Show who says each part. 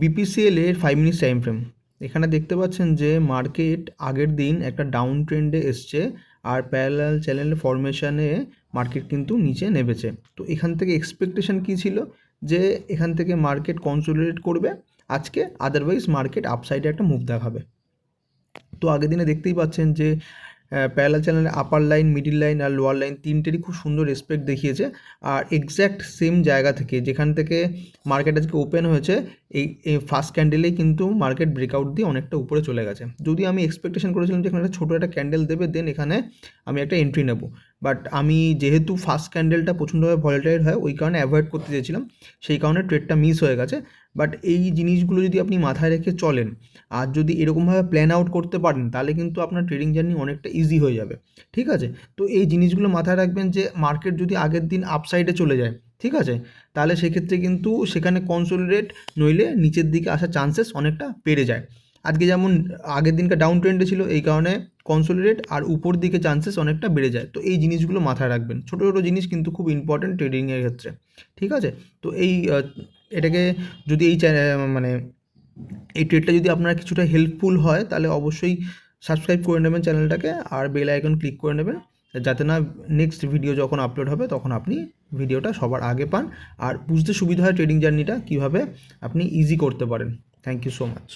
Speaker 1: BPCL এর five minutes time frame এখানে দেখতে পাচ্ছেন যে মার্কেট আগের দিন একটা ডাউন ট্রেন্ডে এসছে আর প্যারালাল চ্যানেল ফরমেশানে মার্কেট কিন্তু নিচে নেমেছে। তো এখান থেকে এক্সপেকটেশন কী ছিল? যে এখান থেকে মার্কেট কনসোলিডেট করবে, আজকে আদারওয়াইজ মার্কেট আপসাইডে একটা মুভ দেখাবে। তো আগের দিনে দেখতেই পাচ্ছেন যে প্যারালাল চ্যানেলে আপার লাইন মিডিল লাইন আর লোয়ার লাইন তিনটেরই খুব সুন্দর রেসপেক্ট দেখিয়েছে। আর এক্স্যাক্ট সেম জায়গা থেকে যেখান থেকে মার্কেট আজকে ওপেন হয়েছে, এই এই ফার্স্ট ক্যান্ডেলেই কিন্তু মার্কেট ব্রেকআউট দিয়ে অনেকটা উপরে চলে গেছে। যদি আমি এক্সপেকটেশন করেছিলাম যে এখানে একটা ছোটো একটা ক্যান্ডেল দেবে দেন এখানে আমি একটা এন্ট্রি নেব। বাট আমি যেহেতু ফার্স্ট ক্যান্ডেলটা প্রচণ্ডভাবে ভলেটাইল হয়, ওই কারণে অ্যাভয়েড করতে চেয়েছিলাম। সেই কারণে ট্রেডটা মিস হয়ে গেছে। বাট এই জিনিসগুলো যদি আপনি মাথায় রেখে চলেন, আর যদি এরকমভাবে প্ল্যান আউট করতে পারেন, তাহলে কিন্তু আপনার ট্রেডিং জার্নি অনেকটা ইজি হয়ে যাবে। ঠিক আছে? তো এই জিনিসগুলো মাথায় রাখবেন যে মার্কেট যদি আগের দিন আপসাইডে চলে যায়, ঠিক আছে? তাহলে সেক্ষেত্রে কিন্তু সেখানে কনসোলিডেট নইলে নিচের দিকে আসার চান্সেস অনেকটা বেড়ে যায়। আজকে যেমন আগের দিনকে ডাউন ট্রেন্ডে ছিল, এই কারণে কনসোলিডেট আর উপর দিকে চান্সেস অনেকটা বেড়ে যায়। তো এই জিনিসগুলো মাথায় রাখবেন। ছোটো ছোটো জিনিস কিন্তু খুব ইম্পর্ট্যান্ট ট্রেডিংয়ের ক্ষেত্রে। ঠিক আছে? তো এই এটাকে যদি এই মানে এই ট্রেডটা যদি আপনার কিছুটা হেল্পফুল হয়, তাহলে অবশ্যই সাবস্ক্রাইব করে নেবেন চ্যানেলটাকে আর বেল আইকন ক্লিক করে নেবেন, যাতে না নেক্সট ভিডিও যখন আপলোড হবে, তখন আপনি ভিডিওটা সবার আগে পান। আর বুঝতে সুবিধা হয় ট্রেডিং জার্নিটা কীভাবে আপনি ইজি করতে পারেন। Thank you so much